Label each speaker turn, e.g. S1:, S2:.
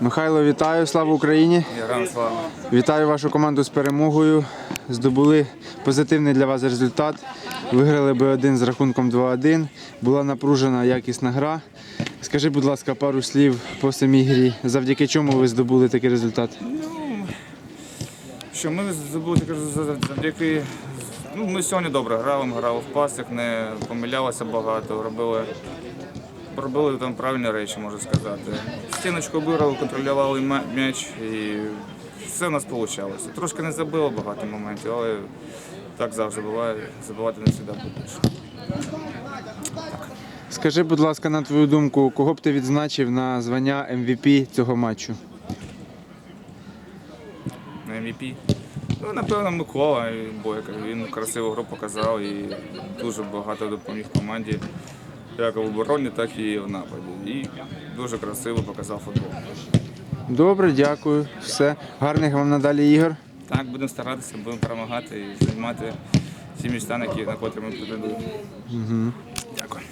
S1: Михайло, вітаю, слава Україні!
S2: Слава.
S1: Вітаю вашу команду з перемогою. Здобули позитивний для вас результат. Виграли би один з рахунком 2-1. Була напружена якісна гра. Скажи, будь ласка, пару слів по самій грі. Завдяки чому ви здобули такий результат?
S2: Що ми забули кажу, за- завдяки. Ну, ми сьогодні добре грали, ми грали в пасик, не помилялися багато, робили, робили там правильні речі, можу сказати. Стіночку виграли, контролювали м'яч і все в нас вийшло. Трошки не забило багато моментів, але так завжди буває. Забивати не завжди буде.
S1: Скажи, будь ласка, на твою думку, кого б ти відзначив на звання MVP цього матчу?
S2: на MVP. Ну, напевно, Микола Бойко. Він красиву гру показав і дуже багато допоміг команді, як в обороні, так і в нападі. І дуже красиво показав футбол.
S1: Добре, дякую. Все. Гарних вам надалі ігор.
S2: Так, будемо старатися, будемо перемагати і займати ті місця, на які на котрі ми претендуємо. Дякую.